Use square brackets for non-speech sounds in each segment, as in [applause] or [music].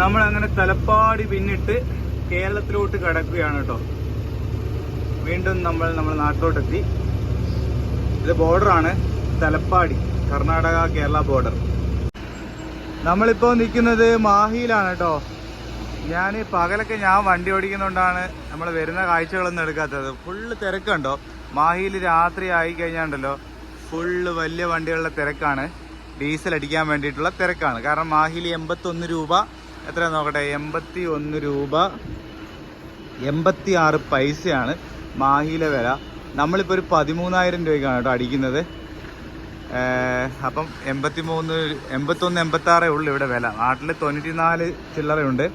നമ്മൾ അങ്ങനെ തലപ്പാടി പിന്നിട്ട് കേരളത്തിലോട്ട് കടക്കുകയാണ് കേട്ടോ വീണ്ടും നമ്മൾ നമ്മൾ നാട്ടിലോട്ടെത്തി. ഇത് ബോർഡറാണ്. തലപ്പാടി കർണാടക കേരള ബോർഡർ. നമ്മളിപ്പോ നിൽക്കുന്നത് മാഹിയിലാണ് കേട്ടോ ഞാൻ പകലൊക്കെ ഞാൻ വണ്ടി ഓടിക്കുന്നതുകൊണ്ടാണ് നമ്മൾ വരുന്ന കാഴ്ചകളൊന്നും എടുക്കാത്തത്. ഫുള്ള് തിരക്കുണ്ടോ? മാഹിയിൽ രാത്രി ആയി കഴിഞ്ഞാണ്ടല്ലോ. ഫുള്ള് വലിയ വണ്ടികളുടെ തിരക്കാണ്. ഡീസൽ അടിക്കാൻ വേണ്ടിയിട്ടുള്ള തിരക്കാണ്. കാരണം മാഹിയിൽ എൺപത്തൊന്ന് രൂപ എത്ര നോക്കട്ടെ? എൺപത്തി ഒന്ന് രൂപ. എൺപത്തി ആറ് പൈസയാണ് മാഹിയിലെ വില. നമ്മളിപ്പോൾ ഒരു പതിമൂന്നായിരം രൂപയ്ക്കാണ് കേട്ടോ അടിക്കുന്നത്. അപ്പം എൺപത്തി മൂന്ന് എൺപത്തൊന്ന് എൺപത്തി ആറേ ഉള്ളൂ ഇവിടെ വില. നാട്ടിൽ തൊണ്ണൂറ്റി നാല് ചില്ലറയുണ്ട്.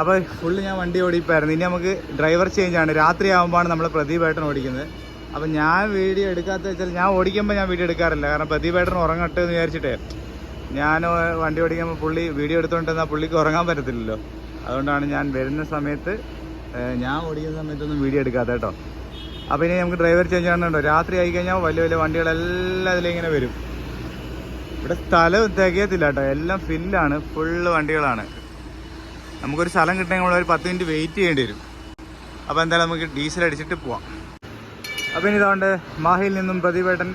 അപ്പോൾ ഫുള്ള് ഞാൻ വണ്ടി ഓടിപ്പായിരുന്നു. ഇനി നമുക്ക് ഡ്രൈവർ ചേഞ്ച് ആണ്. രാത്രി ആകുമ്പോഴാണ് നമ്മൾ പ്രദീപേട്ടൻ ഓടിക്കുന്നത്. അപ്പം ഞാൻ വീഡിയോ എടുക്കാത്ത വെച്ചാൽ ഞാൻ ഓടിക്കുമ്പോൾ ഞാൻ വീഡിയോ എടുക്കാറില്ല. കാരണം പ്രദീപേട്ടൻ ഉറങ്ങട്ടെ എന്ന് വിചാരിച്ചിട്ടേ ഞാൻ വണ്ടി ഓടിക്കുമ്പോൾ പുള്ളി വീഡിയോ എടുത്തുകൊണ്ടിരുന്നാൽ പുള്ളിക്ക് ഉറങ്ങാൻ പറ്റത്തില്ലല്ലോ. അതുകൊണ്ടാണ് ഞാൻ വരുന്ന സമയത്ത് ഞാൻ ഓടിക്കുന്ന സമയത്തൊന്നും വീഡിയോ എടുക്കാത്ത കേട്ടോ. അപ്പോൾ ഇനി നമുക്ക് ഡ്രൈവർ ചേഞ്ച് ആണെന്നുണ്ടോ? രാത്രി ആയി കഴിഞ്ഞാൽ വലിയ വലിയ വണ്ടികളെല്ലാം അതിലിങ്ങനെ വരും. ഇവിടെ സ്ഥലം തികയത്തില്ല കേട്ടോ. എല്ലാം ഫില്ലാണ് ഫുള്ള് വണ്ടികളാണ്. നമുക്കൊരു സ്ഥലം കിട്ടണമെങ്കിൽ ഒരു പത്ത് മിനിറ്റ് വെയിറ്റ് ചെയ്യേണ്ടി വരും. അപ്പോൾ എന്തായാലും നമുക്ക് ഡീസൽ അടിച്ചിട്ട് പോവാം. അപ്പോൾ ഇനി ഇതുകൊണ്ട് മാഹിയിൽ നിന്നും പ്രതിപേട്ടൻ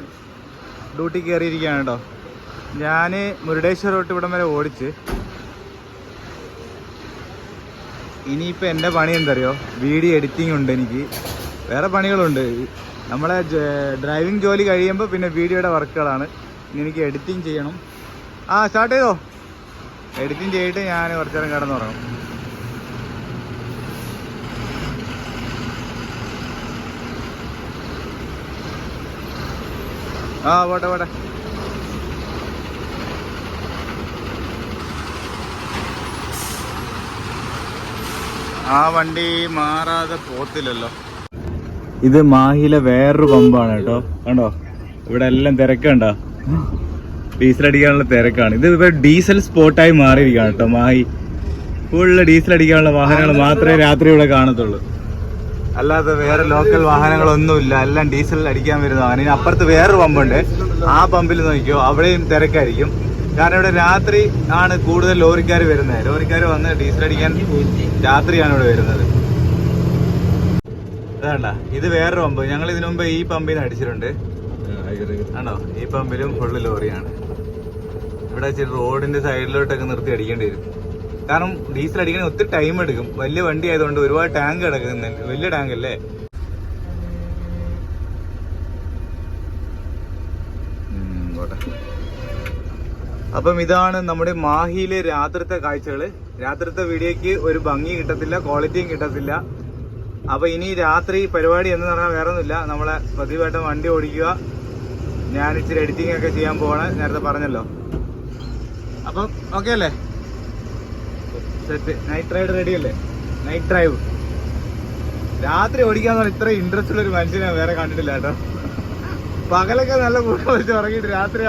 ഡ്യൂട്ടി കയറിയിരിക്കുകയാണ് കേട്ടോ. ഞാൻ മുരുടേശ്വർ തൊട്ട് ഇവിടം വരെ ഓടിച്ച്. ഇനിയിപ്പോൾ എന്റെ പണി എന്തറിയോ? വീഡിയോ എഡിറ്റിംഗ് ഉണ്ട് എനിക്ക്. വേറെ പണികളുണ്ട്. നമ്മളെ ഡ്രൈവിംഗ് ജോലി കഴിയുമ്പോൾ പിന്നെ വീഡിയോയുടെ വർക്കുകളാണ്. ഇനി എനിക്ക് എഡിറ്റിംഗ് ചെയ്യണം. ആ സ്റ്റാർട്ട് ചെയ്തോ? എഡിറ്റിംഗ് ചെയ്തിട്ട് ഞാൻ കുറച്ചു നേരം കിടന്നുറങ്ങും. ആ പോട്ടെ പോട്ടെ. ആ വണ്ടി മാറാതെ പോത്തില്ലല്ലോ. ഇത് മാഹിയിലെ വേറൊരു പമ്പാണ് കേട്ടോ. കണ്ടോ? ഇവിടെ എല്ലാം തിരക്കുണ്ടോ? ഡീസൽ അടിക്കാനുള്ള തിരക്കാണ്. ഇത് ഇപ്പൊ ഡീസൽ സ്പോട്ടായി മാറിയിരിക്കുകയാണ് കേട്ടോ മാഹി. ഫുള്ള് ഡീസൽ അടിക്കാനുള്ള വാഹനങ്ങൾ മാത്രമേ രാത്രി ഇവിടെ കാണത്തുള്ളൂ. അല്ലാതെ വേറെ ലോക്കൽ വാഹനങ്ങളൊന്നുമില്ല. എല്ലാം ഡീസൽ അടിക്കാൻ വരുന്നതാണ്. ഇനി അപ്പുറത്ത് വേറൊരു പമ്പുണ്ട്. ആ പമ്പിൽ നോക്കിയോ അവിടെയും തിരക്കായിരിക്കും. കാരണം ഇവിടെ രാത്രി ആണ് കൂടുതൽ ലോറിക്കാർ വരുന്നത്. ലോറിക്കാർ വന്ന് ഡീസൽ അടിക്കാൻ രാത്രിയാണ് ഇവിടെ വരുന്നത്. അതാണ്ട ഇത് വേറൊരു പമ്പ്. ഞങ്ങൾ ഇതിനു മുമ്പ് ഈ പമ്പിൽ അടിച്ചിട്ടുണ്ട്. ആണോ? ഈ പമ്പിലും ഫുള്ള് ലോറിയാണ്. ഇവിടെ വെച്ചിട്ട് റോഡിന്റെ സൈഡിലോട്ടൊക്കെ നിർത്തി അടിക്കേണ്ടി വരും. കാരണം ഡീസൽ അടിക്കാൻ ഒത്തിരി ടൈം എടുക്കും. വലിയ വണ്ടി ആയതുകൊണ്ട് ഒരുപാട് ടാങ്ക് കിടക്കുന്നുണ്ട്. വലിയ ടാങ്ക് അല്ലേ ഉം, പോട്ടെ. അപ്പം ഇതാണ് നമ്മുടെ മാഹിയിലെ രാത്രിത്തെ കാഴ്ചകൾ. രാത്രിത്തെ വീഡിയോയ്ക്ക് ഒരു ഭംഗി കിട്ടത്തില്ല ക്വാളിറ്റിയും കിട്ടത്തില്ല. അപ്പം ഇനി രാത്രി പരിപാടി എന്ന് പറഞ്ഞാൽ വേറെ ഒന്നുമില്ല നമ്മളെ പതിവായിട്ട് വണ്ടി ഓടിക്കുക. ഞാൻ ഇച്ചിരി എഡിറ്റിംഗ് ഒക്കെ ചെയ്യാൻ പോവാണ്. നേരത്തെ പറഞ്ഞല്ലോ. അപ്പം ഓക്കെ അല്ലേ? സെറ്റ് നൈറ്റ് റൈഡ് റെഡി അല്ലേ? നൈറ്റ് ഡ്രൈവ് രാത്രി ഓടിക്കാന്ന് പറഞ്ഞാൽ ഇത്ര ഇൻട്രസ്റ്റ് ഉള്ള ഒരു മനുഷ്യനെ വേറെ കണ്ടിട്ടില്ല കേട്ടോ. പകലൊക്കെ നല്ല കൂട്ടം വെച്ച് ഉറങ്ങിയിട്ട് രാത്രി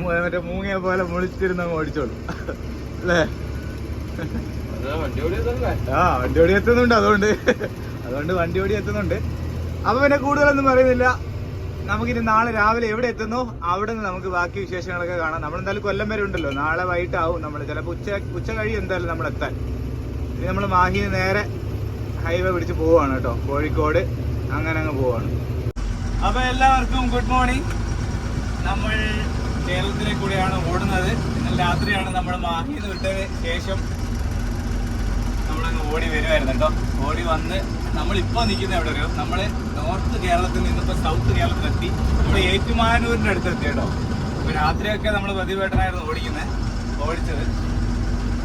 മറ്റേ മൂങ്ങയെ പോലെ മുളിച്ചിരുന്ന് അങ്ങ് ഓടിച്ചോളും. അല്ലേ? ആ വണ്ടി ഓടി എത്തുന്നുണ്ട് അതുകൊണ്ട്. അതുകൊണ്ട് വണ്ടി ഓടി എത്തുന്നുണ്ട്. അപ്പൊ പിന്നെ കൂടുതലൊന്നും പറയുന്നില്ല. നമുക്കിനി നാളെ രാവിലെ എവിടെ എത്തുന്നു? അവിടെ നിന്ന് നമുക്ക് ബാക്കി വിശേഷങ്ങളൊക്കെ കാണാം. നമ്മൾ എന്തായാലും കൊല്ലം വരെ ഉണ്ടല്ലോ. നാളെ വൈകിട്ടാവും നമ്മൾ ചിലപ്പോൾ ഉച്ച ഉച്ച കഴിയും എന്തായാലും നമ്മൾ എത്താൻ. ഇനി നമ്മൾ മാഹിന് നേരെ ഹൈവേ പിടിച്ച് പോവാണ് കേട്ടോ. കോഴിക്കോട് അങ്ങനെ അങ്ങ് പോവാണ് അപ്പൊ എല്ലാവർക്കും ഗുഡ് മോർണിംഗ്. നമ്മൾ കേരളത്തിലെ കൂടെയാണ് ഓടുന്നത്. ഇന്നലെ രാത്രിയാണ് നമ്മൾ മാഹിന്ന് വിട്ടതിന് ശേഷം നമ്മളങ്ങ് ഓടി വരുമായിരുന്നു കേട്ടോ. ഓടി വന്ന് നമ്മളിപ്പോൾ നിൽക്കുന്ന എവിടെ ഒരു നമ്മൾ നോർത്ത് കേരളത്തിൽ നിന്നിപ്പോ സൗത്ത് കേരളത്തിലെത്തി. നമ്മൾ ഏറ്റുമാനൂരിന്റെ അടുത്ത് എത്തി കേട്ടോ. അപ്പോൾ രാത്രിയൊക്കെ നമ്മൾ പ്രതിവേട്ടനായിരുന്നു ഓടിക്കുന്നത് ഓടിച്ചത്.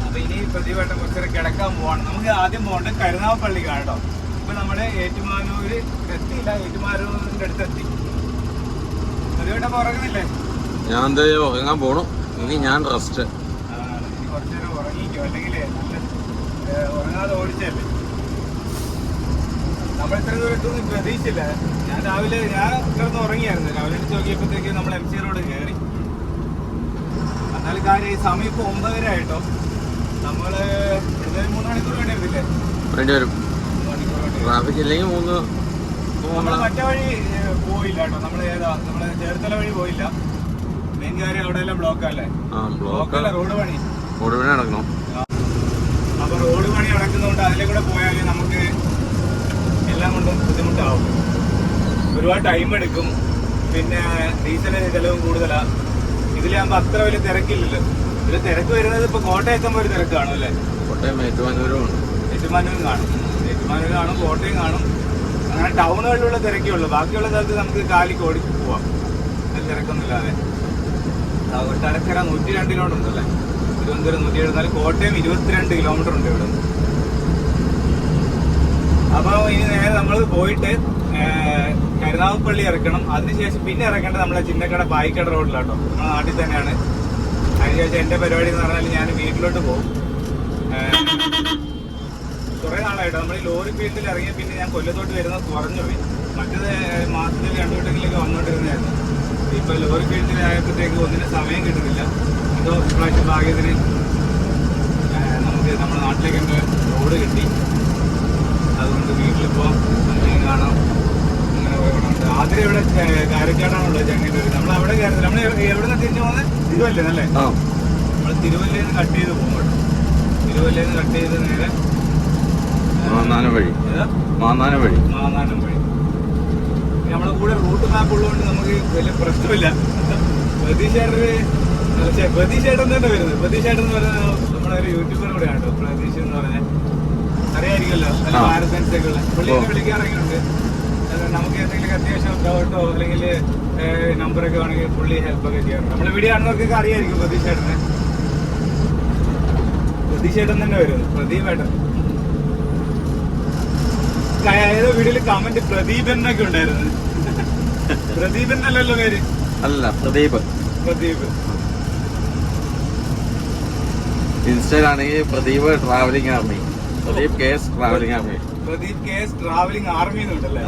അപ്പോൾ ഇനി പ്രതിവേട്ടൻ കുറച്ചേരം കിടക്കാൻ പോവാണ്. നമുക്ക് ആദ്യം പോകേണ്ടത് കരുനാഗപ്പള്ളി കേട്ടോ. ഇപ്പോൾ നമ്മൾ ഏറ്റുമാനൂർ എത്തിയില്ല. ഏറ്റുമാനൂരിന്റെ അടുത്ത് എത്തി പ്രതിവേട്ടൻ ഉറങ്ങുന്നില്ലേ ഞാൻ എന്താ ഉറങ്ങാൻ പോണു. ഇനി ഞാൻ റെസ്റ്റ് നമ്മൾ ഇത്ര ദൂരം എത്തുമെന്ന് പ്രതീക്ഷിച്ചില്ല ഞാൻ രാവിലെ ഞാൻ കിടന്ന് ഉറങ്ങിയായിരുന്നു രാവിലെ നോക്കിയപ്പോഴത്തേക്ക് നമ്മൾ എം സി റോഡ് കയറി എന്നാലും കാര്യം ഈ സമയം ഇപ്പോൾ ഒമ്പതര ആയിട്ടോ നമ്മൾ എന്തായാലും മൂന്ന് മണിക്കൂർ വേണ്ടി വരില്ലേ വേണ്ടി വരും. ട്രാഫിക് ഇല്ലെങ്കിൽ മൂന്ന് നമ്മൾ മറ്റേ വഴി പോയില്ല കേട്ടോ. നമ്മൾ ഏതാ നമ്മൾ ചേർത്തല വഴി പോയില്ല. ആ ബ്ലോക്ക് റോഡ് പണി. നടക്കണം. അപ്പൊ റോഡ് പണി നടക്കുന്നതുകൊണ്ട് അതിലെ കൂടെ പോയാൽ നമുക്ക് എല്ലാം കൊണ്ടും ബുദ്ധിമുട്ടാവും. ഒരുപാട് ടൈം എടുക്കും. പിന്നെ ഡീസലിന് ചെലവും കൂടുതലാ. ഇതിലാകുമ്പോ അത്ര വലിയ തിരക്കില്ലല്ലോ. ഇതിൽ തിരക്ക് വരുന്നത് ഇപ്പൊ കോട്ടയം എത്തുമ്പോൾ ഒരു തിരക്ക് കാണും അല്ലേ? കോട്ടയം ഏറ്റുമാനൂരും ഏറ്റുമാനൂരും കാണും. ഏറ്റുമാനൂർ കാണും കോട്ടയം കാണും. അങ്ങനെ ടൗണുകളിലുള്ള തിരക്കേ ഉള്ളൂ. ബാക്കിയുള്ള സ്ഥലത്ത് നമുക്ക് കാലിക്ക് ഓടി പോവാം തിരക്കൊന്നുമില്ലാതെ. കൊട്ടാരക്കര നൂറ്റി രണ്ട് കിലോമീറ്റർ ഉണ്ടല്ലേ? തിരുവനന്തപുരം നൂറ്റി എഴുപത്തിനാല് കോട്ടയം ഇരുപത്തിരണ്ട് കിലോമീറ്റർ ഉണ്ട് ഇവിടെ. അപ്പൊ ഇനി നേരെ നമ്മൾ പോയിട്ട് കരുനാഗപ്പള്ളി ഇറക്കണം. അതിനുശേഷം പിന്നെ ഇറക്കേണ്ടത് നമ്മളെ ചിന്നക്കട പായിക്കട റോഡിലാട്ടോ. നമ്മുടെ നാട്ടിൽ തന്നെയാണ്. അതിനുശേഷം എന്റെ പരിപാടി എന്ന് പറഞ്ഞാൽ ഞാൻ വീട്ടിലോട്ട് പോകും. കുറേ നാളായിട്ട്. നമ്മൾ ഈ ലോറി ഫീൽഡിൽ ഇറങ്ങിയ പിന്നെ ഞാൻ കൊല്ലത്തോട്ട് വരുന്നത് കുറഞ്ഞു പോയി മറ്റേത് മാസത്തിൽ രണ്ടു വട്ടങ്ങളിലൊക്കെ വന്നുകൊണ്ടിരുന്നതായിരുന്നു ഇപ്പൊ ലോറി ഫീൽഡിന് ആയപ്പോഴത്തേക്ക് ഒന്നിനും സമയം കിട്ടുന്നില്ല. അതോ ഇപ്രാവശ്യം ഭാഗ്യത്തിന് നമുക്ക് നമ്മുടെ നാട്ടിലേക്ക് റോഡ് കിട്ടി. അതുകൊണ്ട് വീട്ടിലിപ്പോ എന്തെങ്കിലും കാണാം. അങ്ങനെ പോയതുകൊണ്ട് ആദ്യം ഇവിടെ കാരക്കാടാണുള്ളത് ചെങ്ങന്നൂർ നമ്മൾ അവിടെ കയറുന്നില്ല നമ്മൾ എവിടെ നിന്ന് തിരിച്ചു പോകുന്നത് തിരുവല്ലേ അല്ലേ? നമ്മൾ തിരുവല്ലയിൽ നിന്ന് കട്ട് ചെയ്ത് പോകുമ്പോൾ തിരുവല്ലയിൽ നിന്ന് കട്ട് ചെയ്ത് നേരെ മാന്നാനം വഴി? മാന്നാനം വഴി. മാന്നാനം വഴി. നമ്മളെ കൂടെ റൂട്ട് മാപ്പ് ഉള്ളതുകൊണ്ട് നമുക്ക് വലിയ പ്രശ്നമില്ല. പ്രതീക്ഷ പ്രതീക്ഷേട്ടൻ തന്നെ വരുന്നത്. പ്രതീക്ഷേട്ടൻ എന്ന് പറയുന്നത് നമ്മുടെ ഒരു യൂട്യൂബർ കൂടെ ആട്ടോ പ്രതീക്ഷ എന്ന് പറഞ്ഞാൽ അറിയായിരിക്കുമല്ലോ. നല്ല ഒക്കെ പുള്ളിയൊക്കെ ഓ. നമുക്ക് എന്തെങ്കിലും അത്യാവശ്യം ഡൗട്ടോ അല്ലെങ്കിൽ നമ്പറൊക്കെ വേണമെങ്കിൽ പുള്ളി ഹെൽപ്പ് ഒക്കെ ചെയ്യാറുണ്ട്. നമ്മൾ വീഡിയോ കാണുന്നവർക്കൊക്കെ അറിയായിരിക്കും പ്രതീക്ഷേട്ടന്. പ്രതീക്ഷേട്ടൻ തന്നെ വരുന്നത് പ്രതീപേട്ടൻ ഏതോ വീഡിയോയിൽ കമന്റ് പ്രദീപൻ എന്നൊക്കെ ഉണ്ടായിരുന്നു. പ്രദീപൻ അല്ലല്ലോ പേര്? അല്ല Pradeep. Pradeep. ഇൻസ്റ്റയിലാണെങ്കിൽ Pradeep travelling army Pradeep K S travelling army Pradeep K S travelling army എന്നുണ്ടല്ലേ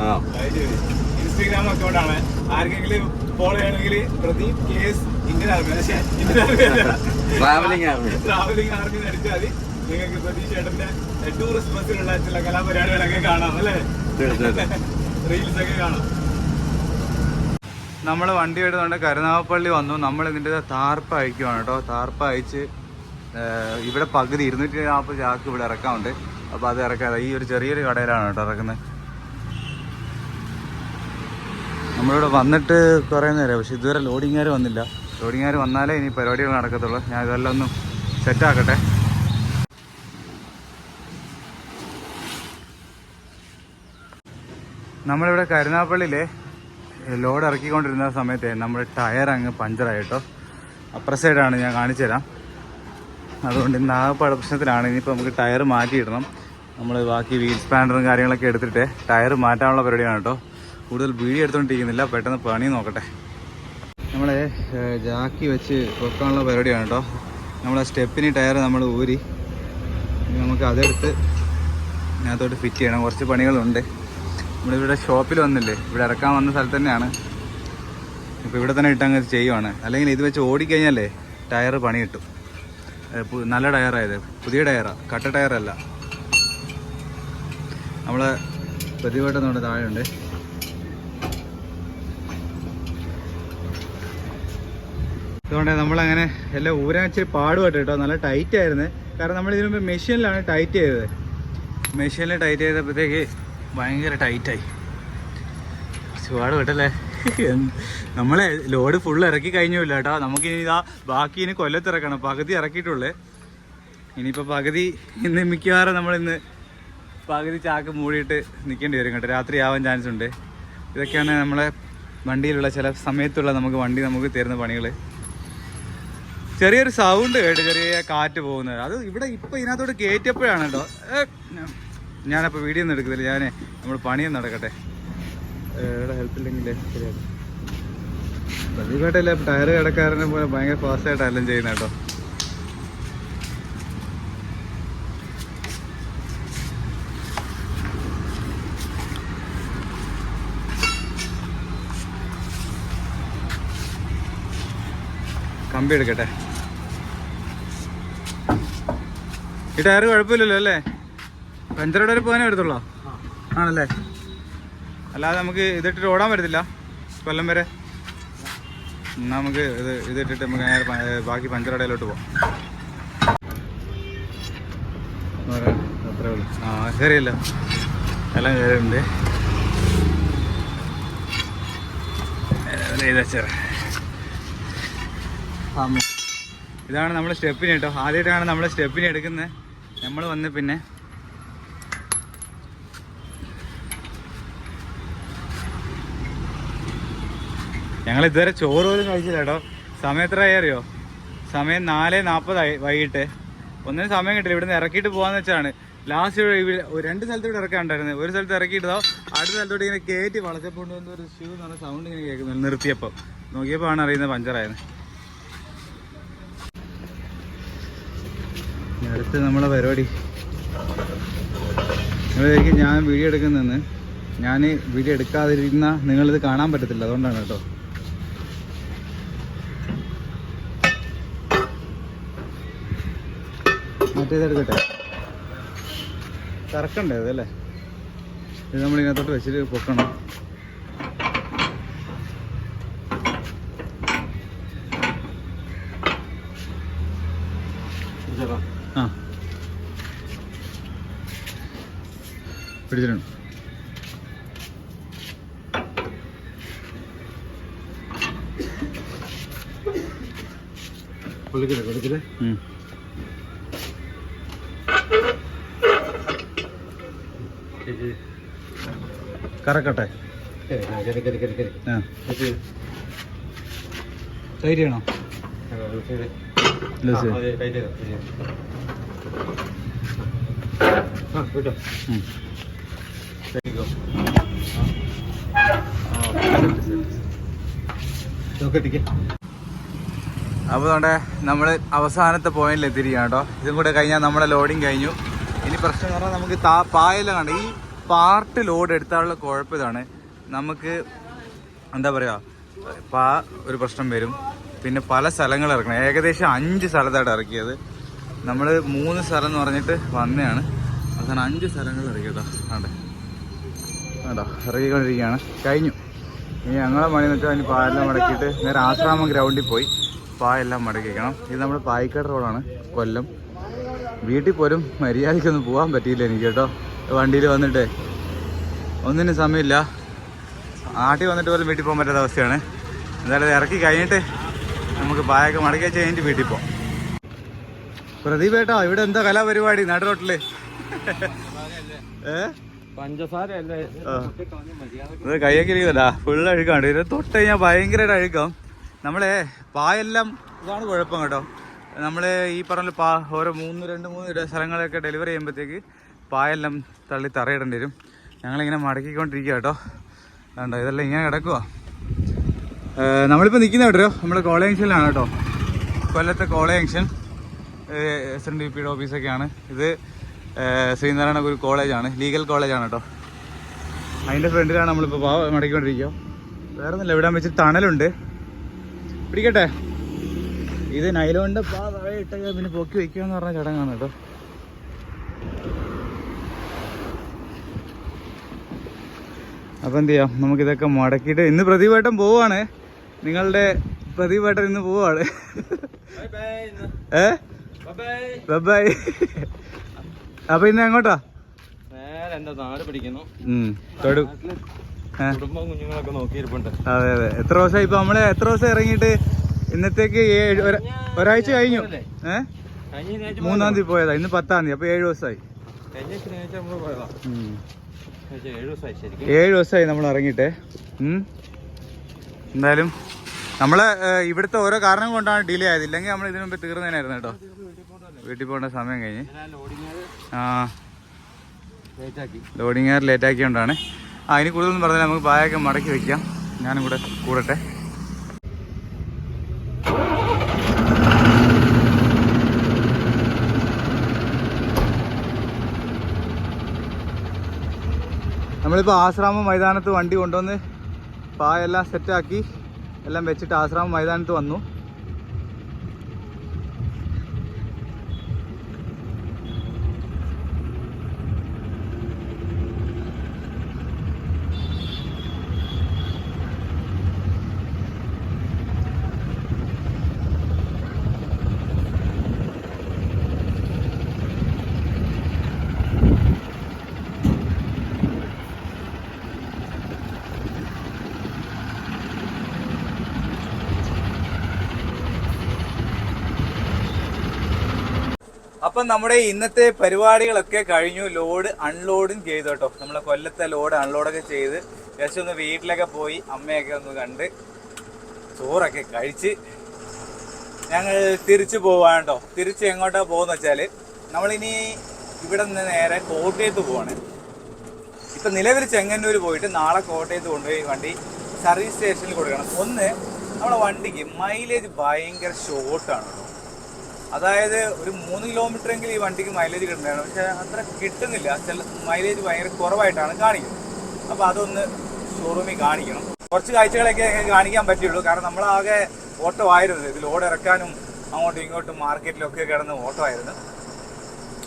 Instagram അക്കൗണ്ടാണ് ആർക്കെങ്കിലും ഫോളോ ചെയ്യണമെങ്കിൽ Pradeep K S Indian army പക്ഷേ Indian army travelling army travelling army നടിച്ചാൽ മതി. നിങ്ങൾക്ക് പ്രതീക്ഷ ചേട്ടന്റെ ടൂറിസ്റ്റ് ബസ്സിലുള്ള ചില കലാപരിപാടികളൊക്കെ കാണാം അല്ലേ? തീർച്ചയായിട്ടും റീൽസ് ഒക്കെ കാണാം. നമ്മൾ വണ്ടി എടുത്തുകൊണ്ട് കരുനാഗപ്പള്ളി വന്നു. നമ്മൾ ഇതിന്റെ താർപ്പ് അയക്കുവാണ് കേട്ടോ. താർപ്പ് അയച്ച് ഇവിടെ പകുതി ഇരുന്നൂറ്റി നാൽപ്പത് ചാക്ക് ഇവിടെ ഇറക്കാറുണ്ട് അപ്പോൾ അത് ഇറക്കാതെ ഈ ഒരു ചെറിയൊരു കടയിലാണ് കേട്ടോ ഇറക്കുന്നത്. നമ്മളിവിടെ വന്നിട്ട് കുറേ നേരം പക്ഷെ ഇതുവരെ ലോഡിങ്ങാർ വന്നില്ല. ലോഡിങ്ങാർ വന്നാലേ ഇനി പരിപാടികൾ നടക്കത്തുള്ളൂ. ഞാൻ ഇതെല്ലാം ഒന്ന് സെറ്റാക്കട്ടെ നമ്മളിവിടെ കരുനാപ്പള്ളിയിലെ ലോഡ് ഇറക്കിക്കൊണ്ടിരുന്ന സമയത്ത് നമ്മുടെ ടയർ അങ്ങ് പഞ്ചറായിട്ടോ അപ്പുറ സൈഡാണ് ഞാൻ കാണിച്ചു തരാം. അതുകൊണ്ട് ഇന്ന് ആകപ്പാട് പ്രശ്നത്തിലാണ് ഇനിയിപ്പോൾ നമുക്ക് ടയർ മാറ്റിയിടണം. നമ്മൾ ബാക്കി വീൽ സ്പാൻഡറും കാര്യങ്ങളൊക്കെ എടുത്തിട്ട് ടയർ മാറ്റാനുള്ള പരിപാടിയാണ് കേട്ടോ. കൂടുതൽ വീഡിയോ എടുത്തുകൊണ്ടിരിക്കുന്നില്ല പെട്ടെന്ന് പണി നോക്കട്ടെ. നമ്മളെ ജാക്കി വെച്ച് വെക്കാനുള്ള പരിപാടിയാണ് കേട്ടോ. നമ്മളെ സ്റ്റെപ്പിന് ടയർ നമ്മൾ ഊരി നമുക്ക് അതെടുത്ത് ഇതിനകത്തോട്ട് ഫിറ്റ് ചെയ്യണം. കുറച്ച് പണികളുണ്ട്. നമ്മളിവിടെ ഷോപ്പിൽ വന്നില്ലേ? ഇവിടെ ഇറക്കാൻ വന്ന സ്ഥലത്ത് തന്നെയാണ്. ഇപ്പോൾ ഇവിടെ തന്നെ ഇട്ടങ്ങ് ചെയ്യുവാണ്. അല്ലെങ്കിൽ ഇത് വെച്ച് ഓടിക്കഴിഞ്ഞാലേ ടയർ പണി കിട്ടും. നല്ല ടയറായത്. പുതിയ ടയറാണ് കട്ട ടയറല്ല. നമ്മൾ പ്രതിവട്ടം നമ്മുടെ താഴെയുണ്ട്. അതുകൊണ്ട് നമ്മളങ്ങനെ എല്ലാം ഊരാൻ ഇച്ചിരി പാടുമായിട്ട് കേട്ടോ. നല്ല ടൈറ്റ് ആയിരുന്നു. കാരണം നമ്മൾ ഇതിനു മുമ്പ് മെഷീനിലാണ് ടൈറ്റ് ചെയ്തത്. മെഷീനിൽ ടൈറ്റ് ചെയ്തപ്പോഴത്തേക്ക് ഭയങ്കര ടൈറ്റായി ചുവാട് വിട്ടല്ലേ നമ്മളെ ലോഡ് ഫുൾ ഇറക്കി കഴിഞ്ഞില്ല കേട്ടോ. നമുക്ക് ഇനി ഇതാ ബാക്കി ഇനി കൊല്ലത്ത് ഇറക്കണം. പകുതി ഇറക്കിയിട്ടുള്ളേ. ഇനിയിപ്പോൾ പകുതി ഇന്ന് മിക്കവാറും നമ്മളിന്ന് പകുതി ചാക്ക് മൂടിയിട്ട് നിൽക്കേണ്ടി വരും കേട്ടോ. രാത്രി ആവാൻ ചാൻസ് ഉണ്ട്. ഇതൊക്കെയാണ് നമ്മളെ വണ്ടിയിലുള്ള ചില സമയത്തുള്ള നമുക്ക് വണ്ടി നമുക്ക് തരുന്ന പണികൾ ചെറിയൊരു സൗണ്ട് കേട്ടോ ചെറിയ കാറ്റ് പോകുന്നത്. അത് ഇവിടെ ഇപ്പം ഇതിനകത്തോട്ട് കയറ്റിയപ്പോഴാണ് കേട്ടോ. ഞാനപ്പോൾ വീഡിയോ ഒന്നും എടുക്കുന്നില്ല. ഞാൻ നമ്മൾ പണിയൊന്നും നടക്കട്ടെ. ഏ, ഇവിടെ ഹെൽപ്പ് ഇല്ലെങ്കിൽ ശരിയാക്കും പ്രതിഭാട്ടല്ലേ ടയർ കിടക്കാരനെ പോലെ ഭയങ്കര ഫാസ്റ്റായിട്ട് എല്ലാം ചെയ്യുന്ന കേട്ടോ. കമ്പി എടുക്കട്ടെ. ഈ ടയർ കുഴപ്പമില്ലല്ലോ അല്ലേ? പഞ്ചറോടെ വരെ പോകാനേ വരത്തുള്ളോ? ആണല്ലേ? അല്ലാതെ നമുക്ക് ഇതിട്ടിട്ട് ഓടാൻ പറ്റത്തില്ല. കൊല്ലം വരെ. എന്നാ നമുക്ക് ഇത് ഇതിട്ടിട്ട് നമുക്ക് നേരെ ബാക്കി പഞ്ചറടയിലോട്ട് പോവാം. അത്രേ ഉള്ളൂ. ആ കയറിയല്ലോ എല്ലാം കയറിയിട്ടുണ്ട്. ഇതാണ് നമ്മുടെ സ്റ്റെപ്പിന് കേട്ടോ. ആദ്യമായിട്ടാണ് നമ്മൾ സ്റ്റെപ്പിന് എടുക്കുന്നത്. നമ്മൾ വന്ന് പിന്നെ ഞങ്ങൾ ഇതുവരെ ചോറ് പോലും കഴിച്ചില്ല കേട്ടോ സമയം എത്ര അറിയോ? സമയം നാല് നാൽപ്പതായി വൈകിട്ട്. ഒന്നിനും സമയം കിട്ടില്ല. ഇവിടുന്ന് ഇറക്കിയിട്ട് പോകാന്ന് വെച്ചാണ്. ലാസ്റ്റ് രണ്ട് സ്ഥലത്തൂടെ ഇറക്കാണ്ടായിരുന്നു ഒരു സ്ഥലത്ത് ഇറക്കിയിട്ടോ അടുത്ത സ്ഥലത്തോട്ട് ഇങ്ങനെ കയറ്റി വളച്ചപ്പോൾ ഒരു ഷൂ എന്ന് പറഞ്ഞ സൗണ്ട് ഇങ്ങനെ കേൾക്കുന്നു. നിർത്തിയപ്പോൾ നോക്കിയപ്പോൾ ആണ് അറിയുന്നത് പഞ്ചറായത് ഇനി അടുത്ത് നമ്മളെ പരിപാടി. നിങ്ങളായിരിക്കും ഞാൻ വീഡിയോ എടുക്കുന്നതെന്ന് ഞാൻ വീഡിയോ എടുക്കാതിരുന്ന നിങ്ങളിത് കാണാൻ പറ്റത്തില്ല. അതുകൊണ്ടാണ് കേട്ടോ മറ്റേതെടുക്കട്ടെ? കറക്കണ്ടേ അതല്ലേ? ഇത് നമ്മൾ ഇതിനകത്തോട്ട് വെച്ചിട്ട് പൊക്കണം. ആ. പിടിച്ചിട്ടുണ്ട്. കൊടുക്കില്ലേ കൊടുക്കില്ലേ കറക്കട്ടെ. അപ്പൊ. അപ്പോൾ അതുകൊണ്ട് നമ്മൾ അവസാനത്തെ പോയിന്റിൽ എത്തിയിരിക്കുകയാണ് കേട്ടോ. ഇതും കൂടെ കഴിഞ്ഞാൽ നമ്മുടെ ലോഡിങ് കഴിഞ്ഞു. ഇനി പ്രശ്നം എന്ന് പറഞ്ഞാൽ നമുക്ക് താ പായെല്ലാം കണ്ട്. ഈ പാർട്ട് ലോഡ് എടുത്താലുള്ള കുഴപ്പം ഇതാണ് നമുക്ക് എന്താ പറയുക പാ ഒരു പ്രശ്നം വരും. പിന്നെ പല സ്ഥലങ്ങൾ ഇറക്കണം ഏകദേശം അഞ്ച് സ്ഥലത്തായിട്ട് ഇറക്കിയത്. നമ്മൾ മൂന്ന് സ്ഥലം എന്ന് പറഞ്ഞിട്ട് വന്നതാണ്. അവസാനം അഞ്ച് സ്ഥലങ്ങൾ ഇറക്കിയതാ അതെ അതാ ഇറങ്ങിക്കൊണ്ടിരിക്കുകയാണ് കഴിഞ്ഞു. ഇനി ഞങ്ങളെ മണി വെച്ചാൽ ഇനി പായെല്ലാം മടക്കിയിട്ട് നേരെ ആശ്രാമം ഗ്രൗണ്ടിൽ പോയി പായെല്ലാം മടക്കി വെക്കണം ഇത് നമ്മുടെ പായിക്കാട് റോഡാണ്. കൊല്ലം. വീട്ടിൽ പോലും മര്യാദയ്ക്കൊന്നും പോകാൻ പറ്റിയില്ല എനിക്ക് കേട്ടോ. വണ്ടിയിൽ വന്നിട്ട് ഒന്നിനും സമയമില്ല. നാട്ടിൽ വന്നിട്ട് പോലും വീട്ടിൽ പോകാൻ പറ്റാത്ത അവസ്ഥയാണ്. എന്തായാലും ഇറക്കി കഴിഞ്ഞിട്ട് നമുക്ക് പായൊക്കെ മടക്കി വെച്ച് കഴിഞ്ഞിട്ട് വീട്ടിൽ പോകാം പ്രദീപ് ഏട്ടാ ഇവിടെ എന്താ കലാപരിപാടി നാട്ടിലോട്ടിൽ? ഏഹ് കയ്യൊക്കെ ഇരിക്കുന്നതാ ഫുള്ള് അഴുക്കാണ്. ഇത് തൊട്ട് കഴിഞ്ഞാൽ ഭയങ്കരമായിട്ട് അഴുക്കാം. നമ്മളെ പായെല്ലാം ഇതാണ് കുഴപ്പം കേട്ടോ. നമ്മൾ ഈ പറഞ്ഞ പാ ഓരോ മൂന്ന് രണ്ട് മൂന്ന് സ്ഥലങ്ങളൊക്കെ ഡെലിവറി ചെയ്യുമ്പോഴത്തേക്ക് പായെല്ലാം തള്ളി തറയിടേണ്ടി വരും. ഞങ്ങളിങ്ങനെ മടക്കിക്കൊണ്ടിരിക്കുക കേട്ടോ. അതുകൊണ്ട് ഇതെല്ലാം ഇങ്ങനെ കിടക്കുക നമ്മളിപ്പോൾ നിൽക്കുന്ന കേട്ടോ നമ്മൾ കോളേജ് ജംഗ്ഷനിലാണ് കേട്ടോ. കൊല്ലത്തെ college junction. S N D പിയുടെ ഓഫീസൊക്കെയാണ്. ഇത് ശ്രീനാരായണ ഗുരു കോളേജാണ് ലീഗൽ കോളേജാണ് കേട്ടോ. അതിന്റെ ഫ്രണ്ടിലാണ് നമ്മളിപ്പോൾ പാവ മടക്കിക്കൊണ്ടിരിക്കുക വേറെ ഒന്നുമില്ല ഇവിടെ വെച്ച് തണലുണ്ട്. പിടിക്കട്ടെ. ഇത് നൈലോണ്ട് പാ താഴെ ഇട്ട് പിന്നെ പൊക്കി വയ്ക്കുക എന്ന് പറഞ്ഞ ചടങ്ങാണ് കേട്ടോ. അപ്പം എന്ത് ചെയ്യാം നമുക്കിതൊക്കെ മടക്കിയിട്ട് ഇന്ന് പ്രതിവേട്ടം പോവാണ്. നിങ്ങളുടെ പ്രതിവേട്ടൻ ഇന്ന് പോവാണ്. ഏ? ബൈ. അപ്പൊ ഇന്ന് എങ്ങോട്ടാ? അതെ അതെ. എത്ര ദിവസമായി ഇപ്പൊ നമ്മൾ എത്ര ദിവസം ഇറങ്ങിയിട്ട് ഇന്നത്തേക്ക് ഒരാഴ്ച കഴിഞ്ഞു ഏ? മൂന്നാം തീയതി പോയതാ. ഇന്ന് പത്താം തീയതി. അപ്പൊ ഏഴ് ദിവസമായി ഏഴ് ദിവസമായി നമ്മൾ ഇറങ്ങിയിട്ട്. എന്തായാലും നമ്മൾ ഇവിടുത്തെ ഓരോ കാരണം കൊണ്ടാണ് ഡിലേ ആയത്. ഇല്ലെങ്കിൽ നമ്മൾ ഇതിനു മുമ്പ് തീർന്നതിനായിരുന്നു കേട്ടോ. വീട്ടിൽ പോകേണ്ട സമയം കഴിഞ്ഞ്. ആ. ലോഡിങ് ലേറ്റ് ആക്കിയോണ്ടാണ് ആ ഇനി കൂടുതലൊന്നും പറഞ്ഞാൽ നമുക്ക് ബാഗൊക്കെ മടക്കി വെക്കാം. ഞാനും കൂടെ കൂടട്ടെ. നമ്മളിപ്പോൾ ആശ്രാമം മൈതാനത്ത് വണ്ടി കൊണ്ടുവന്ന് പായെല്ലാം സെറ്റാക്കി എല്ലാം വെച്ചിട്ട് ആശ്രാമം മൈതാനത്ത് വന്നു. അപ്പം നമ്മുടെ ഇന്നത്തെ പരിപാടികളൊക്കെ കഴിഞ്ഞു. ലോഡ് അൺലോഡും ചെയ്തു കേട്ടോ. നമ്മളെ കൊല്ലത്തെ ലോഡ് അൺലോഡൊക്കെ ചെയ്ത് ജസ്റ്റ് ഒന്ന് വീട്ടിലൊക്കെ പോയി അമ്മയൊക്കെ ഒന്ന് കണ്ട് ചോറൊക്കെ കഴിച്ച് ഞങ്ങൾ തിരിച്ചു പോവാണ് കേട്ടോ. തിരിച്ച് എങ്ങോട്ടാണ് പോകുന്ന വെച്ചാൽ നമ്മളിനി ഇവിടെ നിന്ന് നേരെ കോട്ടയത്ത് പോവാണ്. ഇപ്പം നിലവിൽ ചെങ്ങന്നൂർ പോയിട്ട് നാളെ കോട്ടയത്ത് കൊണ്ടുപോയി വണ്ടി സർവീസ് സ്റ്റേഷനിൽ കൊടുക്കണം. ഒന്ന് നമ്മളെ വണ്ടിക്ക് മൈലേജ് ഭയങ്കര ഷോർട്ടാണ് കേട്ടോ. അതായത് ഒരു മൂന്ന് കിലോമീറ്റർ എങ്കിലും ഈ വണ്ടിക്ക് മൈലേജ് കിട്ടുന്നതാണ്. പക്ഷെ അത്ര കിട്ടുന്നില്ല. ചില മൈലേജ് ഭയങ്കര കുറവായിട്ടാണ് കാണിക്കുന്നത്. അപ്പോൾ അതൊന്ന് ഷോറൂമിൽ കാണിക്കണം. കുറച്ച് കാഴ്ചകളൊക്കെ കാണിക്കാൻ പറ്റുള്ളൂ കാരണം നമ്മളാകെ ഓട്ടോ ആയിരുന്നു. ഇത് ലോഡ് ഇറക്കാനും അങ്ങോട്ടും ഇങ്ങോട്ടും മാർക്കറ്റിലൊക്കെ കിടന്ന് ഓട്ടോ ആയിരുന്നു.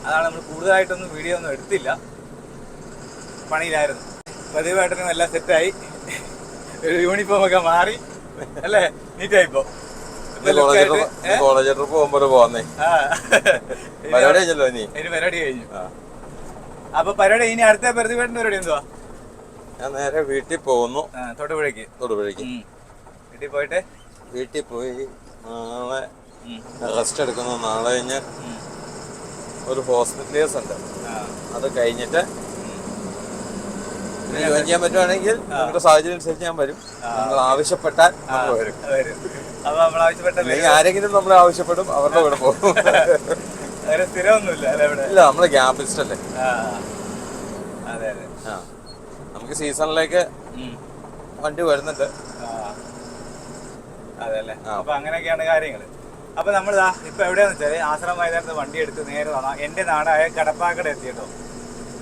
അതാണ് നമ്മൾ കൂടുതലായിട്ടൊന്നും വീഡിയോ ഒന്നും എടുത്തില്ല. പണിയിലായിരുന്നു. പതിവായിട്ടും എല്ലാം സെറ്റായി ഒരു യൂണിഫോമൊക്കെ മാറി. അല്ലേ? നീറ്റായി ഇപ്പോ ഇപ്പൊ. look college trip college trip പോകുമ്പോ പോന്നേ. ആ. പരിപാടി കഴിഞ്ഞല്ലോ ഇനി? ഇനി പരിപാടി കഴിഞ്ഞു. അപ്പൊ പരിപാടി ഇനി അടുത്ത പരിധി പരിപാടി എന്തുവാ? ഞാൻ നേരെ വീട്ടിൽ പോകുന്നു. തൊടുപുഴയ്ക്ക്. തൊടുപുഴയ്ക്ക്. വീട്ടിൽ പോയിട്ട്? വീട്ടിൽ പോയി നാളെ. റെസ്റ്റ് എടുക്കുന്നു. നാളെ കഴിഞ്ഞ് ഒരു ഹോസ്പിറ്റൽ കേസ് ഉണ്ട്. അത് കഴിഞ്ഞിട്ട് ജോയിൻ ചെയ്യാൻ പറ്റുവാണെങ്കിൽ നമ്മുടെ സാഹചര്യം അനുസരിച്ച് ഞാൻ വരും. നിങ്ങൾ ആവശ്യപ്പെട്ടാൽ നമ്മൾ വരും. അപ്പൊ നമ്മൾ ആവശ്യപ്പെട്ട ആരെങ്കിലും നമ്മളെ ആവശ്യപ്പെടും അവരുടെ കൂടെ പോകും. [laughs] ഇല്ല നമ്മൾ ഗ്യാപിസ്റ്റ് അല്ലേ? നമുക്ക് സീസണിലേക്ക് വണ്ടി വരുന്നുണ്ട്. അപ്പൊ അങ്ങനെയൊക്കെയാണ് കാര്യങ്ങൾ അപ്പൊ നമ്മൾ ഇപ്പൊ എവിടെയാന്ന് വെച്ചാൽ ആശ്രമ മൈതാനത്ത് വണ്ടി എടുത്ത് നേരെ എന്റെ നാടായ കടപ്പാക്കട എത്തിയിട്ടോ.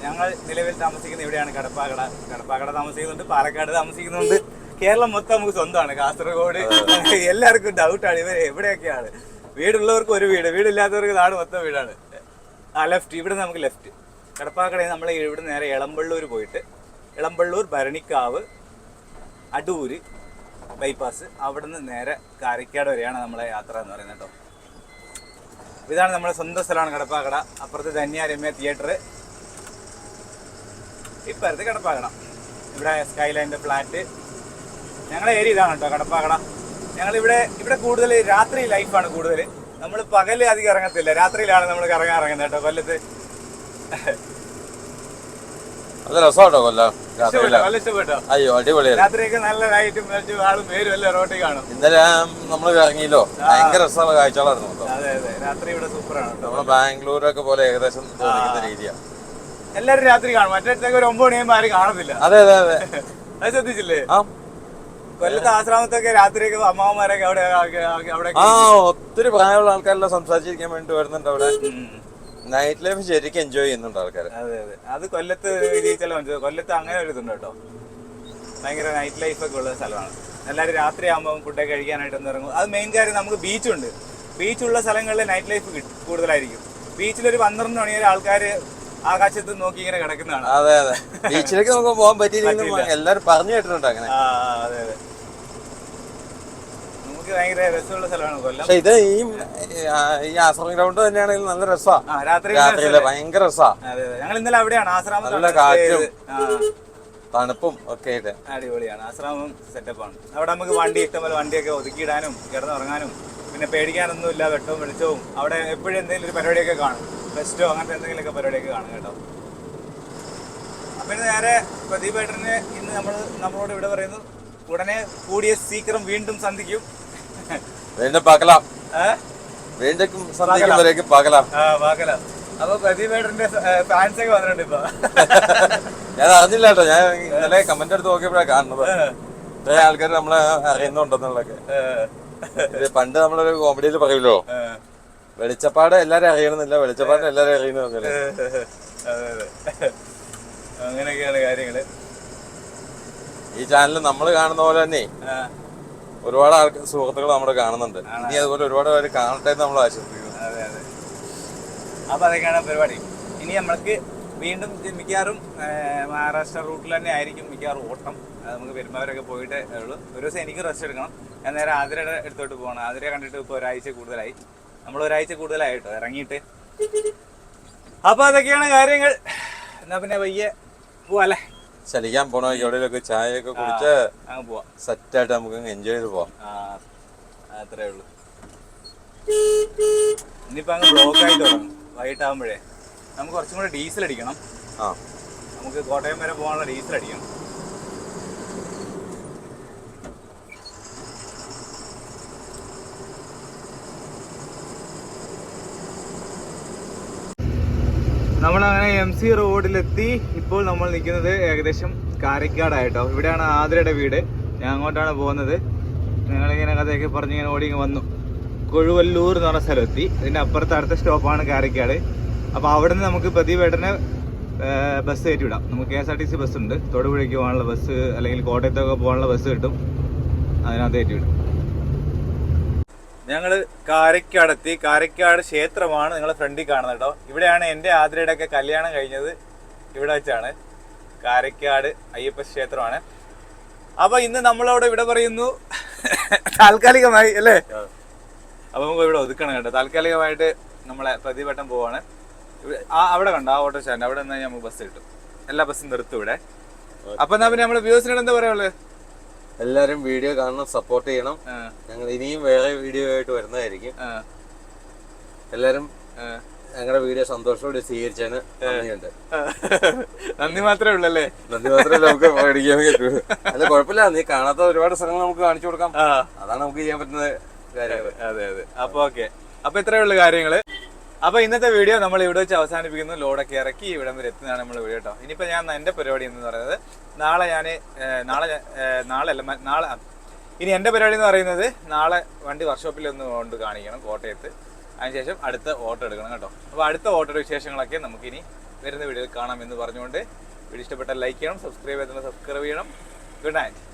ഞങ്ങൾ നിലവിൽ താമസിക്കുന്ന ഇവിടെയാണ് കടപ്പാക്കട കടപ്പാക്കട താമസിക്കുന്നുണ്ട് പാലക്കാട് താമസിക്കുന്നുണ്ട്. കേരളം മൊത്തം നമുക്ക് സ്വന്തമാണ്. കാസർഗോഡ് എല്ലാവർക്കും ഡൗട്ടാണ് ഇവർ എവിടെയൊക്കെയാണ്? വീടുള്ളവർക്ക് ഒരു വീട് വീടില്ലാത്തവർക്ക് നാട് മൊത്തം വീടാണ്. ആ ലെഫ്റ്റ് ഇവിടെ നമുക്ക് ലെഫ്റ്റ് കടപ്പാക്കടയിൽ നമ്മൾ ഇവിടെ നേരെ ഇളമ്പള്ളൂർ പോയിട്ട് ഇളമ്പള്ളൂർ ഭരണിക്കാവ് അടൂര് ബൈപ്പാസ് അവിടെ നിന്ന് നേരെ കാരിക്കാട് വരെയാണ് നമ്മളെ യാത്ര എന്ന് പറയുന്നത് കേട്ടോ. ഇതാണ് നമ്മുടെ സ്വന്തം സ്ഥലമാണ് കടപ്പാക്കട അപ്പുറത്ത് ധന്യ രമ്യ തിയേറ്റർ ഇപ്പുറത്ത് കടപ്പാക്കട. ഇവിടെ സ്കൈലൈന്റെ ഫ്ലാറ്റ് ഞങ്ങളുടെ ഏരിയ ഇതാണ് കേട്ടോ കടപ്പാക്കട. ഞങ്ങളിവിടെ ഇവിടെ കൂടുതൽ രാത്രി ലൈഫാണ് കൂടുതൽ. നമ്മൾ പകൽ അധികം ഇറങ്ങത്തില്ല. രാത്രിയിലാണ് നമ്മൾ കറങ്ങാൻ ഇറങ്ങുന്നത് കേട്ടോ കൊല്ലത്ത്. രസമാട്ടോ കൊല്ലം. അയ്യോ അടിപൊളിയായിരുന്നു. രാത്രിയൊക്കെ നല്ല ലൈറ്റും വെച്ചും ആളും പേരും എല്ലാം റോട്ടിൽ കാണും. ഇന്നലെ നമ്മൾ ഇറങ്ങിയല്ലോ. ഭയങ്കര രസമുള്ള കാഴ്ചകളായിരുന്നു കേട്ടോ അതെ അതെ. രാത്രി ഇവിടെ സൂപ്പറാണ് നമ്മുടെ ബാംഗ്ലൂരൊക്കെ പോലെ ഏകദേശം തോന്നിക്കുന്ന രീതിയാ. എല്ലാരും രാത്രി കാണും. മറ്റേ ഒരു ഒമ്പത് മണിയാകുമ്പോ ആരും കാണത്തില്ല. അതെ അതെ അതെ. അത് ശ്രദ്ധിച്ചില്ലേ? ആ. കൊല്ലത്തെ ആശ്രാമത്തൊക്കെ രാത്രിയൊക്കെ അമ്മാവന്മാരൊക്കെ അവിടെ അവിടെ ആ ഒത്തിരി പ്രായമുള്ള ആൾക്കാരെല്ലാം സംസാരിച്ചിരിക്കാൻ വേണ്ടി വരുന്നുണ്ട് അവിടെ. നൈറ്റ് ലൈഫ് ശരിക്കും എൻജോയ് ചെയ്യുന്നുണ്ട് ആൾക്കാർ അതെ അതെ. അത് കൊല്ലത്ത് വിജയിച്ചാലും മനസ്സിലാവും കൊല്ലത്ത് അങ്ങനെ ഒരു ഇതുണ്ട് കേട്ടോ. ഭയങ്കര നൈറ്റ് ലൈഫ് ഒക്കെ ഉള്ള സ്ഥലമാണ്. എല്ലാവരും രാത്രി ആകുമ്പോൾ ഫുഡൊക്കെ കഴിക്കാനായിട്ടൊന്ന് ഇറങ്ങും. അത് മെയിൻ കാര്യം നമുക്ക് ബീച്ചുണ്ട് ബീച്ചുള്ള സ്ഥലങ്ങളിൽ നൈറ്റ് ലൈഫ് കൂടുതലായിരിക്കും. ബീച്ചിലൊരു പന്ത്രണ്ട് മണി വരെ ആൾക്കാർ ആകാശത്ത് നോക്കി ഇങ്ങനെ കിടക്കുന്നതാണ്. അതെ അതെ. ബീച്ചിലേക്ക് നമുക്ക് പോകാൻ പറ്റിയില്ലെങ്കിലും എല്ലാരും പറഞ്ഞു കേട്ടിട്ടുണ്ട് അങ്ങനെ. അതെ അതെ. നമുക്ക് ഭയങ്കര രസമുള്ള സ്ഥലമാണ് കൊല്ലം. പക്ഷെ ഇത് ഈ ആശ്രമ ഈ ആശ്രമം ഗ്രൗണ്ട് തന്നെയാണെങ്കിൽ നല്ല രസമാണ് രാത്രി രാത്രിയിൽ ഭയങ്കര രസമാണ് അതെ അതെ. ഞങ്ങൾ ഇന്നലെ അവിടെയാണ് ആശ്രമം നല്ല കാറ്റും. തണുപ്പും ഒക്കെ ആയിട്ട്. അടിപൊളിയാണ്. ആശ്രാമം സെറ്റപ്പാണ്. അവിടെ നമുക്ക് വണ്ടി ഇഷ്ടംപോലെ വണ്ടിയൊക്കെ ഒതുക്കിയിടാനും കിടന്നുറങ്ങാനും പിന്നെ പേടിക്കാനൊന്നും ഇല്ല വെട്ടവും വെളിച്ചവും. അവിടെ എപ്പോഴും എന്തെങ്കിലും ഒരു പരിപാടിയൊക്കെ കാണും. ഫെസ്റ്റോ അങ്ങനത്തെ എന്തെങ്കിലുമൊക്കെ പരിപാടിയൊക്കെ കാണും കേട്ടോ. അപ്പം ഇത് നേരെ പ്രദീപ് ഏട്ടന് ഇന്ന് നമ്മൾ നമ്മളോട് ഇവിടെ പറയുന്നു. ഉടനെ കൂടിയ സീക്രം വീണ്ടും സന്ധിക്കും. വീണ്ടും പകലാം? വീണ്ടും സന്ധിക്കുമ്പോഴേക്ക് പകലാം വാക്കല അപ്പൊ പ്രദീപ് ഏട്ടന്റെ ഫാൻസ് ഒക്കെ വന്നിട്ടുണ്ട് ഇപ്പൊ. ഞാൻ അറിഞ്ഞില്ല കേട്ടോ. ഞാൻ ഇന്നലെ കമന്റ് എടുത്ത് നോക്കിയപ്പോഴാണ് കാണുന്നത്. ഇത്രയും ആൾക്കാർ നമ്മളെ അറിയുന്നുണ്ടെന്നുള്ളതൊക്കെ. പണ്ട് നമ്മളൊരു കോമഡിയിൽ പറയുമല്ലോ. ഏ. വെളിച്ചപ്പാട് എല്ലാരും അറിയണമെന്നില്ല. വെളിച്ചപ്പാട് എല്ലാരും അറിയുന്ന പോലെ അതെ അതെ. അങ്ങനെയൊക്കെയാണ് കാര്യങ്ങൾ. ഈ ചാനൽ നമ്മൾ കാണുന്ന പോലെ തന്നെ ഒരുപാട് ആൾക്ക് സുഹൃത്തുക്കൾ നമ്മുടെ കാണുന്നുണ്ട്. ഇനി അതുപോലെ ഒരുപാട് പേര് കാണട്ടെ നമ്മൾ ആശംസിക്കുന്നു. അതെ അതെ. അപ്പൊ അതൊക്കെയാണ് പരിപാടി. ഇനി നമ്മൾക്ക് വീണ്ടും മിക്കവാറും മഹാരാഷ്ട്ര റൂട്ടിൽ തന്നെ ആയിരിക്കും മിക്കവാറും ഓട്ടം. അത് നമുക്ക് പെരുമാവരൊക്കെ പോയിട്ടേ ഉള്ളൂ. ഒരു ദിവസം എനിക്ക് റെസ്റ്റ് എടുക്കണം. ഞാൻ നേരെ ആതിരയുടെ എടുത്തോട്ട് പോകണം ആതിരയെ കണ്ടിട്ട് ഇപ്പോൾ ഒരാഴ്ച കൂടുതലായി. നമ്മൾ ഒരാഴ്ച കൂടുതലായിട്ടോ ഇറങ്ങിയിട്ട്. അപ്പൊ അതൊക്കെയാണ് കാര്യങ്ങൾ. എന്നാ പിന്നെ വയ്യ. പോവാല്ലേ? ചലിക്കാൻ പോണോ എവിടെയൊക്കെ ചായയൊക്കെ കുടിച്ച് അങ്ങ് പോവാം. സെറ്റായിട്ട് നമുക്ക് എൻജോയ് ചെയ്ത് പോവാം. അത്രേ ഉള്ളൂ. ഇനിയിപ്പോ അങ്ങ് ബ്ലോക്ക് ആയിട്ട് തുടങ്ങും. വൈകിട്ടാകുമ്പോഴേ നമുക്ക് കുറച്ചും കൂടെ ഡീസൽ അടിക്കണം. ആ. നമുക്ക് കോട്ടയം വരെ പോകാനുള്ള ഡീസൽ അടിക്കണം. നമ്മളങ്ങനെ എം സി റോഡിലെത്തി ഇപ്പോൾ നമ്മൾ നിൽക്കുന്നത് ഏകദേശം കാരക്കാടായിട്ടോ. ഇവിടെയാണ് ആതിരയുടെ വീട്. ഞാൻ അങ്ങോട്ടാണ് പോകുന്നത്. ഞങ്ങളിങ്ങനെ കഥയൊക്കെ പറഞ്ഞ് ഇങ്ങനെ ഓടി വന്നു. കൊഴുവല്ലൂർ എന്ന് പറഞ്ഞ സ്ഥലമെത്തി. ഇതിന്റെ അപ്പുറത്ത് അടുത്ത സ്റ്റോപ്പാണ് കാരക്കാട്. അപ്പോൾ അവിടെ നിന്ന് നമുക്ക് പ്രതിവേട്ടനെ ബസ് കയറ്റി വിടാം നമുക്ക് K S R T C bus ഉണ്ട് തൊടുപുഴയ്ക്ക് പോകാനുള്ള ബസ് അല്ലെങ്കിൽ കോട്ടയത്തൊക്കെ പോകാനുള്ള ബസ് കിട്ടും. അതിനകത്ത് കയറ്റി വിടും ഞങ്ങൾ കാരക്കാടെത്തി കാരക്കാട് ക്ഷേത്രമാണ് നിങ്ങളെ ഫ്രണ്ടിൽ കാണുന്നത് കേട്ടോ. ഇവിടെയാണ് എന്റെ ആതിരയുടെ ഒക്കെ കല്യാണം കഴിഞ്ഞത്. ഇവിടെ വെച്ചാണ്. കാരക്കാട് അയ്യപ്പ ക്ഷേത്രമാണ്. അപ്പൊ ഇന്ന് നമ്മളവിടെ ഇവിടെ പറയുന്നു. താൽക്കാലികമായി അല്ലേ? അപ്പൊ നമുക്ക് ഇവിടെ ഒതുക്കണം കേട്ടോ. താൽക്കാലികമായിട്ട് നമ്മളെ പ്രതിവട്ടം പോവാണ്. ആ അവിടെ കണ്ടോ? ആ ഓട്ടോ സ്റ്റാൻഡ്. അവിടെ നിന്നാൽ നമുക്ക് ബസ് കിട്ടും. എല്ലാ ബസ്സും നിർത്തും ഇവിടെ. അപ്പൊ എന്നാ പിന്നെ നമ്മൾ വ്യൂസിനോട് എന്താ പറയാനുള്ളത്? എല്ലാരും വീഡിയോ കാണണം സപ്പോർട്ട് ചെയ്യണം. ഞങ്ങൾ ഇനിയും വേറെ വീഡിയോ ആയിട്ട് വരുന്നതായിരിക്കും. എല്ലാരും ഞങ്ങളുടെ വീഡിയോ സന്തോഷത്തോടെ സ്വീകരിച്ചതിന് നന്ദിയുണ്ട്. നന്ദി മാത്രമേ ഉള്ളല്ലേ? നന്ദി മാത്രമേ നമുക്ക് പഠിക്കാൻ പറ്റൂ. അല്ല കുഴപ്പമില്ല നീ കാണാത്ത ഒരുപാട് സ്ഥലങ്ങൾ നമുക്ക് കാണിച്ചു കൊടുക്കാം. അതാണ് നമുക്ക് ചെയ്യാൻ പറ്റുന്ന കാര്യങ്ങൾ. അതെ അതെ അപ്പൊ ഓക്കെ. അപ്പൊ ഇത്രയേ ഉള്ളു കാര്യങ്ങൾ. അപ്പൊ ഇന്നത്തെ വീഡിയോ നമ്മൾ ഇവിടെ വെച്ച് അവസാനിപ്പിക്കുന്നു. ലോഡൊക്കെ ഇറക്കി ഇവിടം വരെ എത്തുന്നതാണ് നമ്മൾ വീഡിയോ കേട്ടോ. ഇനിയിപ്പോ ഞാൻ എന്റെ പരിപാടി എന്ന് പറയുന്നത് നാളെ ഞാൻ നാളെ നാളെ അല്ല നാളെ ഇനി എന്റെ പരിപാടി എന്ന് പറയുന്നത് നാളെ വണ്ടി വർക്ക്ഷോപ്പിൽ ഒന്ന് കൊണ്ട് കാണിക്കണം കോട്ടയത്ത്. അതിനുശേഷം അടുത്ത ഓട്ടോ എടുക്കണം കേട്ടോ. അപ്പോൾ അടുത്ത ഓട്ടോയുടെ വിശേഷങ്ങളൊക്കെ നമുക്കിനി വരുന്ന വീഡിയോയിൽ കാണാം എന്ന് പറഞ്ഞുകൊണ്ട്. വീഡിയോ ഇഷ്ടപ്പെട്ടാൽ ലൈക്ക് ചെയ്യണം സബ്സ്ക്രൈബ് ചെയ്തിട്ടുണ്ടെങ്കിൽ സബ്സ്ക്രൈബ് ചെയ്യണം. Good night